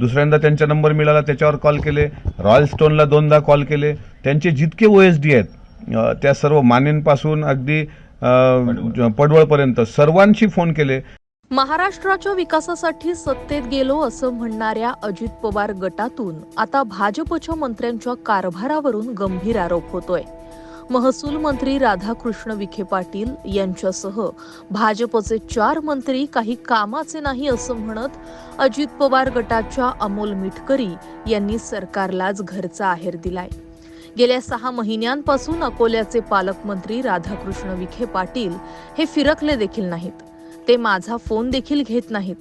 दुसऱ्यांदा त्यांचा नंबर मिळाला त्याच्यावर कॉल केले. रॉयल स्टोनला दोनदा कॉल केले. त्यांचे जितके ओ एस डी आहेत त्या सर्व मानेंपासून अगदी पडवळपर्यंत सर्वांशी फोन केले. महाराष्ट्राच्या विकासासाठी सत्तेत गेलो असं म्हणणाऱ्या अजित पवार गटातून आता भाजपच्या मंत्र्यांच्या कारभारावरून गंभीर आरोप होतोय. महसूल मंत्री राधाकृष्ण विखे पाटील यांच्यासह भाजपचे चार मंत्री काही कामाचे नाही असं म्हणत अजित पवार गटाच्या अमोल मिटकरी यांनी सरकारलाच घरचा आहेर दिलाय. गेल्या सहा महिन्यांपासून अकोल्याचे पालकमंत्री राधाकृष्ण विखे पाटील हे फिरकले देखील नाहीत. ते माझा फोन देखील घेत नाहीत.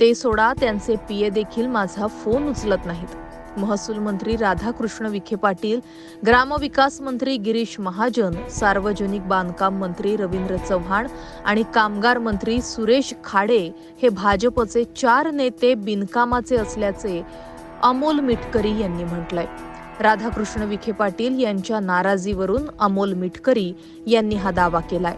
ते सोडा त्यांचे पिये देखील माझा फोन उचलत नाहीत. महसूल मंत्री राधाकृष्ण विखे पाटील ग्रामविकास मंत्री गिरीश महाजन सार्वजनिक बांधकाम मंत्री रवींद्र चव्हाण आणि कामगार मंत्री सुरेश खाडे हे भाजपचे चार नेते बिनकामाचे असल्याचे अमोल मिटकरी यांनी म्हटलंय. राधाकृष्ण विखे पाटील यांच्या नाराजीवरून अमोल मिटकरी यांनी हा दावा केलाय.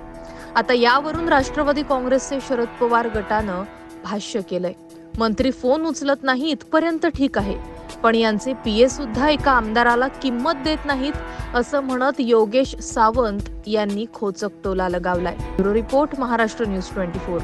आता यावरून राष्ट्रवादी काँग्रेसचे शरद पवार गटानं भाष्य केलंय. मंत्री फोन उचलत नाही इथपर्यंत ठीक आहे. पण यांचे पीए सुद्धा एका आमदाराला किंमत देत नाहीत असं म्हणत योगेश सावंत यांनी खोचक टोला लगावलाय. Bureau report Maharashtra news twenty four.